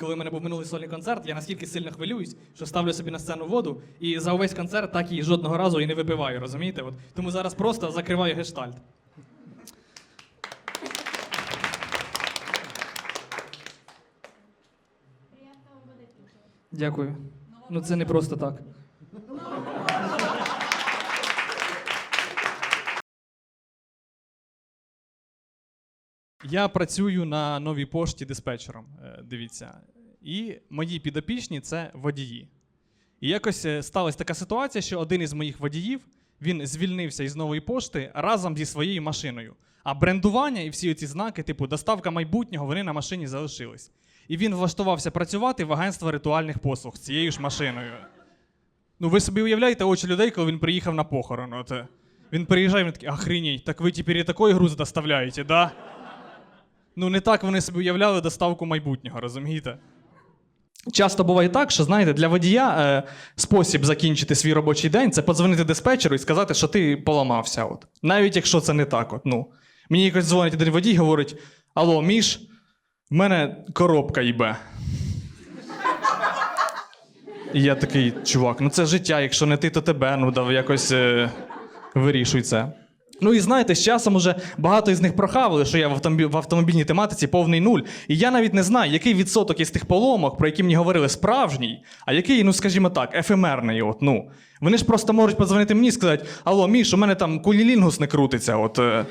Коли в мене був минулий сольний концерт, я настільки сильно хвилююсь, що ставлю собі на сцену воду і за увесь концерт так і жодного разу і не випиваю, розумієте? От. Тому зараз просто закриваю гештальт. Дякую. Ну це не просто так. Я працюю на новій пошті диспетчером. е, Дивіться. І мої підопічні це водії. І якось е, сталася така ситуація, що один із моїх водіїв він звільнився із нової пошти разом зі своєю машиною. А брендування і всі ці знаки, типу доставка майбутнього, вони на машині залишились. І він влаштувався працювати в агентство ритуальних послуг з цією ж машиною. Ну, ви собі уявляєте очі людей, коли він приїхав на похорон. От, е, він приїжджає, він такий, охреній, так ви тепер і такий груз доставляєте, да? Ну, не так вони собі уявляли доставку майбутнього, розумієте? Часто буває так, що знаєте, для водія е, спосіб закінчити свій робочий день це подзвонити диспетчеру і сказати, що ти поламався. От. Навіть якщо це не так. От, ну. Мені якось дзвонить один водій і говорить: Алло, Міш, в мене коробка їбе. І я такий, чувак, ну це життя, якщо не ти, то тебе, ну дав якось е, вирішуй це. Ну і знаєте, з часом уже багато із них прохавали, що я в, автомобіль, в автомобільній тематиці повний нуль. І я навіть не знаю, який відсоток із тих поломок, про які мені говорили, справжній, а який, ну скажімо так, ефемерний. От, ну. Вони ж просто можуть подзвонити мені і сказати: Алло, Міш, у мене там кулілінгус не крутиться. От, е.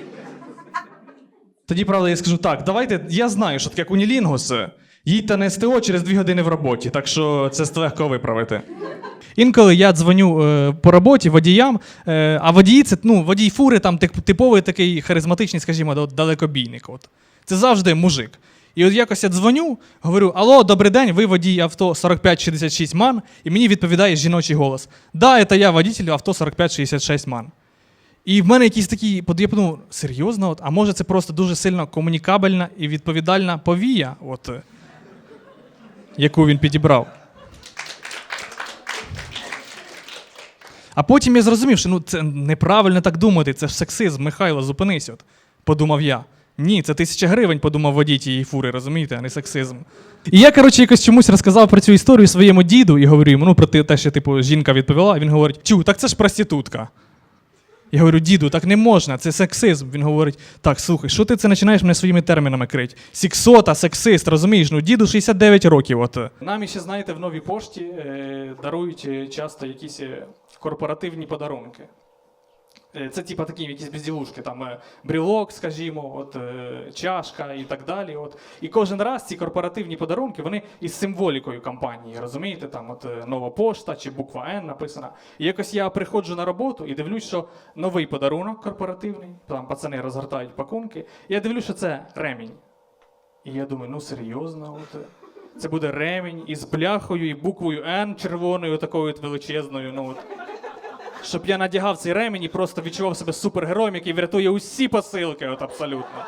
Тоді, правда, я скажу так: давайте, я знаю, що таке кунілінгус. Їдьте на СТО через дві години в роботі, так що це легко виправити. Інколи я дзвоню е, по роботі водіям, е, а водії це ну, водій фури, там тип- типовий такий харизматичний, скажімо, далекобійник. От. Це завжди мужик. І от якось я дзвоню, говорю: Алло, добрий день, ви водій авто 4566 МАН, і мені відповідає жіночий голос. Да, це я водитель авто 4566 МАН. І в мене якийсь такий, под- я подумав, серйозно, от, а може це просто дуже сильно комунікабельна і відповідальна повія, от, яку він підібрав. А потім я зрозумів, що ну, це неправильно так думати, це ж сексизм, Михайло, зупинись. От, подумав я. Ні, це тисяча гривень, подумав водій тієї фури, розумієте, а не сексизм. І я, коротше, якось чомусь розказав про цю історію своєму діду і говорю йому, ну, про те, що типу, жінка відповіла, а він говорить: Тю, так це ж проститутка. Я говорю, діду, так не можна, це сексизм. Він говорить: так, слухай, що ти це починаєш мене своїми термінами крить? Сіксота, сексист, розумієш? Ну, діду 69 років. От. Нам ще, знаєте, в новій пошті е, дарують е, часто якісь е, корпоративні подарунки. Це типа такі якісь безділушки, там е, брілок, скажімо, от, е, чашка і так далі. От. І кожен раз ці корпоративні подарунки вони із символікою компанії, розумієте? Там от нова пошта чи буква Н написана. І якось я приходжу на роботу і дивлюсь, що новий подарунок корпоративний, там пацани розгортають пакунки. І я дивлюсь, що це ремінь. І я думаю, ну серйозно, от. Це буде ремінь із бляхою і буквою Н червоною, такою от величезною. Ну, от щоб я надягав цей ремінь і просто відчував себе супергероєм, який врятує усі посилки, от абсолютно.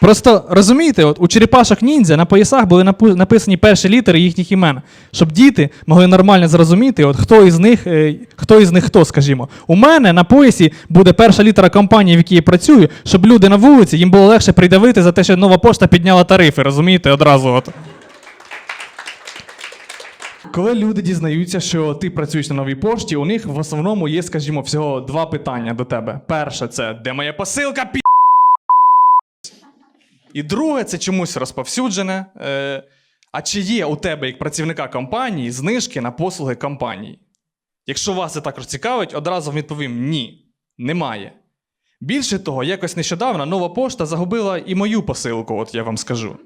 Просто розумієте, от у черепашок ніндзя на поясах були написані перші літери їхніх імен, щоб діти могли нормально зрозуміти, от хто із них, е, хто із них хто, скажімо. У мене на поясі буде перша літера компанії, в якій я працюю, щоб люди на вулиці їм було легше придавити за те, що нова пошта підняла тарифи, розумієте, одразу. От. Коли люди дізнаються, що ти працюєш на новій пошті, у них в основному є, скажімо, всього два питання до тебе. Перше, це де моя посилка пі. І друге, це чомусь розповсюджене. Е, а чи є у тебе, як працівника компанії, знижки на послуги компанії? Якщо вас це також цікавить, одразу відповім: ні, немає. Більше того, якось нещодавно нова пошта загубила і мою посилку, от я вам скажу.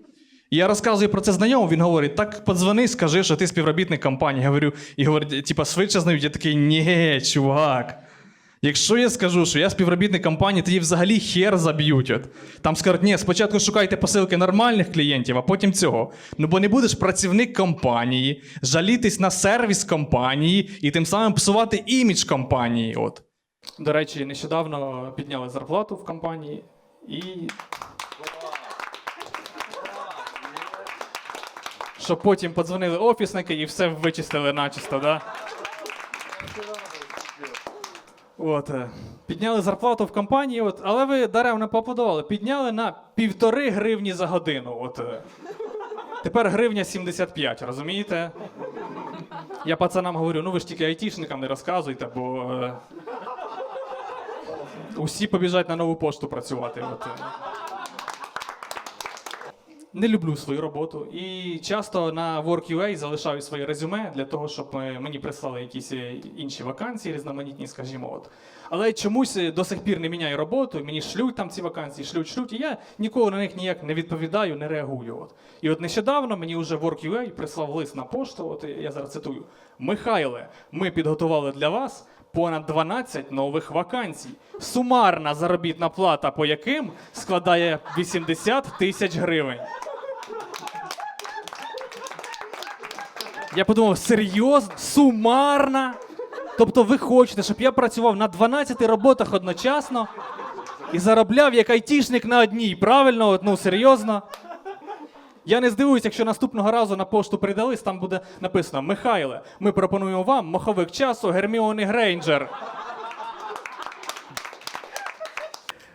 Я розказую про це знайомому, він говорить: так подзвони, скажи, що ти співробітник компанії. Я говорю, і говорить, типа, швидше знають. Я такий, ні, чувак. Якщо я скажу, що я співробітник компанії, тоді взагалі хер заб'ють. Там скажуть, ні, спочатку шукайте посилки нормальних клієнтів, а потім цього. Ну бо не будеш працівник компанії, жалітись на сервіс компанії і тим самим псувати імідж компанії. От. До речі, нещодавно підняли зарплату в компанії і. Щоб потім подзвонили офісники і все вичистили начисто, да? От, е, підняли зарплату в компанії, от, але ви даремно поаплодували. Підняли на півтори гривні за годину. От, е. Тепер гривня 75, розумієте? Я пацанам говорю, ну ви ж тільки айтішникам не розказуйте, бо е, усі побіжать на нову пошту працювати. От, е. Не люблю свою роботу і часто на Work.ua залишаю своє резюме для того, щоб е, мені прислали якісь е, інші вакансії, різноманітні, скажімо. От. Але чомусь е, до сих пір не міняю роботу, мені шлють там ці вакансії, шлють, шлють, і я ніколи на них ніяк не відповідаю, не реагую. От. І от нещодавно мені вже Work.ua прислав лист на пошту, от я зараз цитую: Михайле, ми підготували для вас. Понад 12 нових вакансій. Сумарна заробітна плата по яким складає 80 тисяч гривень. Я подумав, серйозно? Сумарна? Тобто ви хочете, щоб я працював на 12 роботах одночасно і заробляв як айтішник на одній, правильно? Ну, серйозно? Я не здивуюсь, якщо наступного разу на пошту прийде лист, там буде написано: Михайле, ми пропонуємо вам маховик часу Герміони Грейнджер.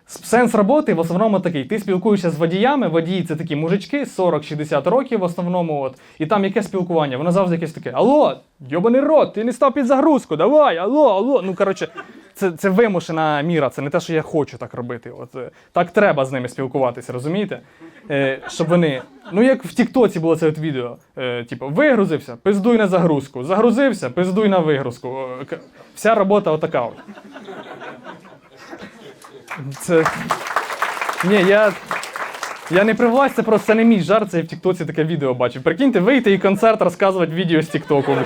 Сенс роботи в основному такий: ти спілкуєшся з водіями, водії це такі мужички 40-60 років в основному. От, і там яке спілкування? Воно завжди якесь таке: Алло, йобаний рот, ти не став під загрузку, давай, алло, алло. Ну коротше, це, це вимушена міра, це не те, що я хочу так робити. От е, так треба з ними спілкуватися, розумієте? Е, щоб вони. Ну, як в Тіктоці було це от відео. Е, типу, вигрузився, пиздуй на загрузку. Загрузився, пиздуй на вигрузку. Вся робота отака. От. Це. Ні, я. Я не при це просто це не мій жарт, це я в Тіктоці таке відео бачив. Прикиньте, вийти і концерт розказувати відео з Тіктоку.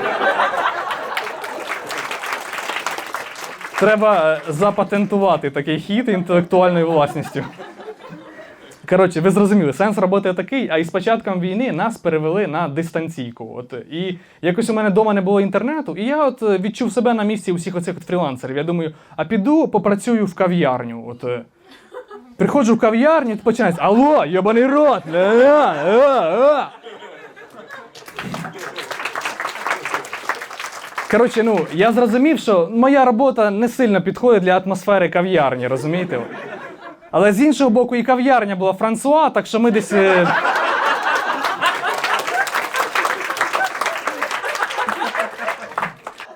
Треба е, запатентувати такий хід інтелектуальною власністю. Коротше, ви зрозуміли, сенс роботи такий, а із початком війни нас перевели на дистанційку. От, і якось у мене вдома не було інтернету, і я от е, відчув себе на місці усіх оцих от фрілансерів. Я думаю, а піду попрацюю в кав'ярню. От, е. приходжу в кав'ярню, починається Алло, йобаний рот! Е, е, е, е». Коротше, ну я зрозумів, що моя робота не сильно підходить для атмосфери кав'ярні, розумієте? Але з іншого боку, і кав'ярня була Франсуа, так що ми десь. е,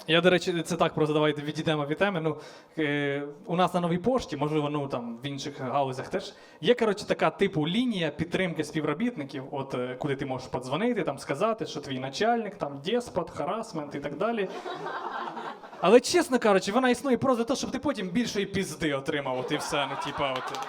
Я, до речі, це так просто давайте відійдемо від теми. Ну, е, у нас на новій пошті, можливо, ну там в інших галузях теж є коротше така типу лінія підтримки співробітників, от е, куди ти можеш подзвонити, там сказати, що твій начальник, там деспот, харасмент і так далі. Але чесно кажучи, вона існує просто для того, щоб ти потім більшої пізди отримав. От і все. Ну, типа, от.